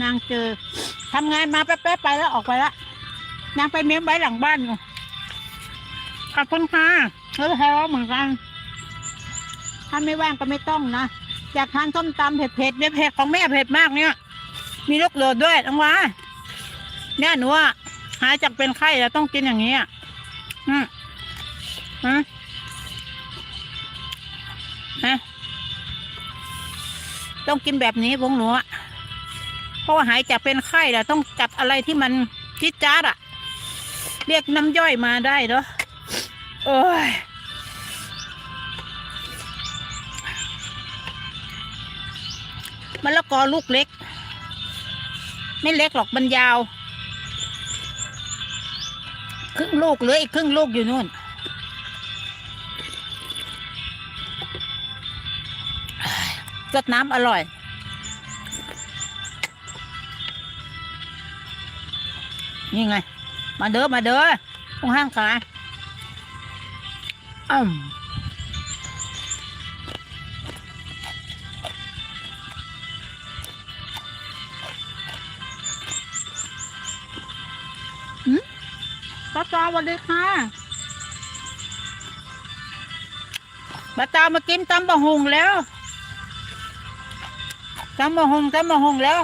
นางเจอทำงานมาแป๊บๆไปแล้วออกไปแล้วนางไปเม้มไว้หลังบ้านอยู่ขอบคุณค่ะเออแฮร์เหมือนกันถ้าไม่ว่างก็ไม่ต้องนะอยากทานส้มตำเผ็ดๆเนี่ยเผ็ดของแม่เผ็ดมากเนี่ย มีลูกโดดด้วยน้องวาเนี่ยหนูว่าหายจากเป็นไข้แล้วต้องกินอย่างนี้อะอืมฮะฮะต้องกินแบบนี้พวกหนูอะ เพราะว่าหายจากเป็นไข้แล้วต้องจับอะไรที่มันจิดจ้าดอะเรียกน้ำย่อยมาได้เนาะโอ้ยมะละกอลูกเล็ก ไม่เล็กหรอกมันยาว ครึ่งลูกเหลืออีกครึ่งลูกอยู่นู่นสดน้ำอร่อย นี่ไง มาเด้อ มาเด้อตรงห้างขายอืมป้าตาสวัสดีค่ะป้าตามากินตำบะฮุงแล้วตำบะฮุงตำบะฮุงแล้ว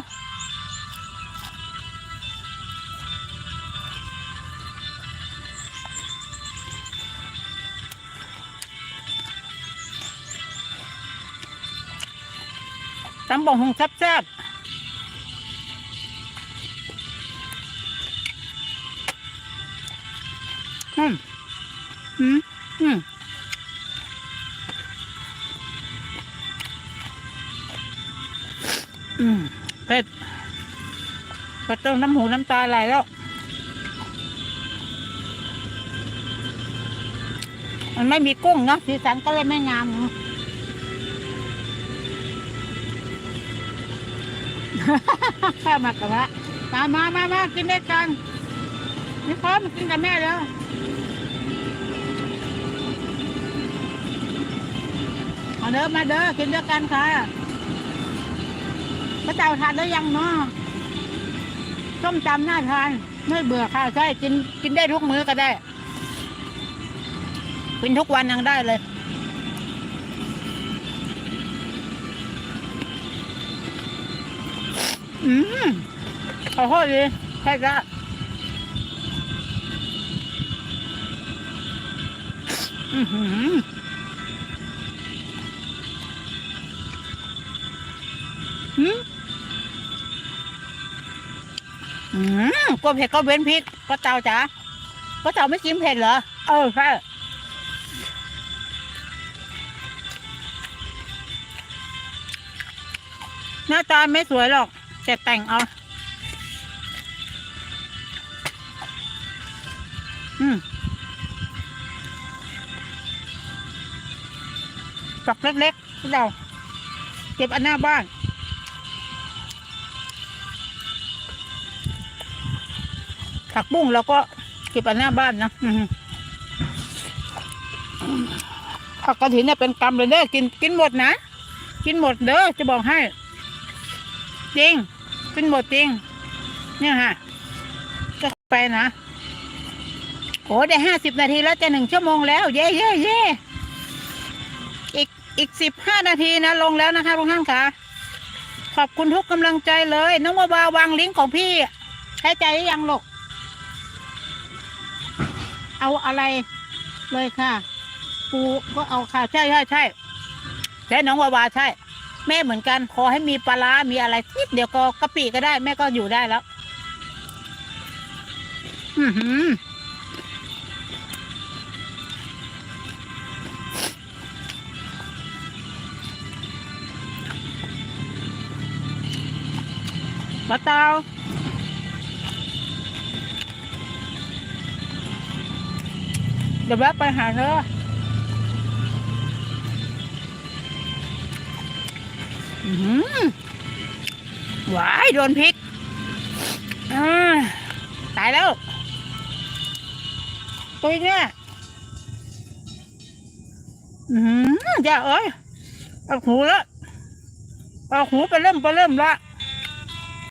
ตำบะฮุงแซ่บๆอืมอืมอืมอืมเผ็ดเผ็ดจนน้ำหูน้ำตาไหลแล้ว มันไม่มีกุ้งเนาะสีสันก็เลยไม่งามเนอะ มากระทะตามมามามากินด้วยกันนี่พร้อมกินกับแม่แล้วเอาเด้อมาเด้อกินด้วยกันค่ะพระเจ้าทานได้ยังเนาะส้มตำน่าทาน ไม่เบื่อค่ะใช่กินกินได้ทุกมื้อก็ได้ กินทุกวันยังได้เลย อืมขอโทษดีใช่จะอือหืออืมอืมกลัวเผ็ดก็เว้นพริกก็เจ้าจ๋าก็เจ้าไม่กินเผ็ดเหรอ เออใช่หน้าตาไม่สวยหรอก แต่แต่งเอาอืมฝักเล็กๆที่เราเก็บอันหน้าบ้านผักบุ้งเราก็เก็บอันหน้าบ้านนะอือหือผักกระถินเนี่ยเป็นกำเลยเด้อกินกินหมดนะ กินหมดเด้อจะบอกให้ จริง ขึ้นหมดจริง เนี่ยฮะจะไปนะโอ้ได้ห้าสิบนาทีแล้วจะหนึ่งชั่วโมงแล้ว เย่เย่เย่อีกอีกสิบห้านาทีนะลงแล้วนะคะทุกท่านค่ะ ขอบคุณทุกกำลังใจเลย น้องวาวาวางลิงก์ของพี่ใช้ใจยังหลกเอาอะไรเลยค่ะ ปูก็เอาค่ะ ใช่ใช่ใช่ใช่น้องวาวาใช่ แม่เหมือนกันขอให้มีปลาร้ามีอะไรนิดเดียวก็กะปิก็ได้ แม่ก็อยู่ได้แล้ว อือหือปลาเตาเดี๋ยวแวะไปหาเธอ หวายโดนพริกตายแล้วตัวเนี่ยอือหืออย่าเอ้ยเอาหูแล้วเอาหูไปเริ่มไปเริ่มละ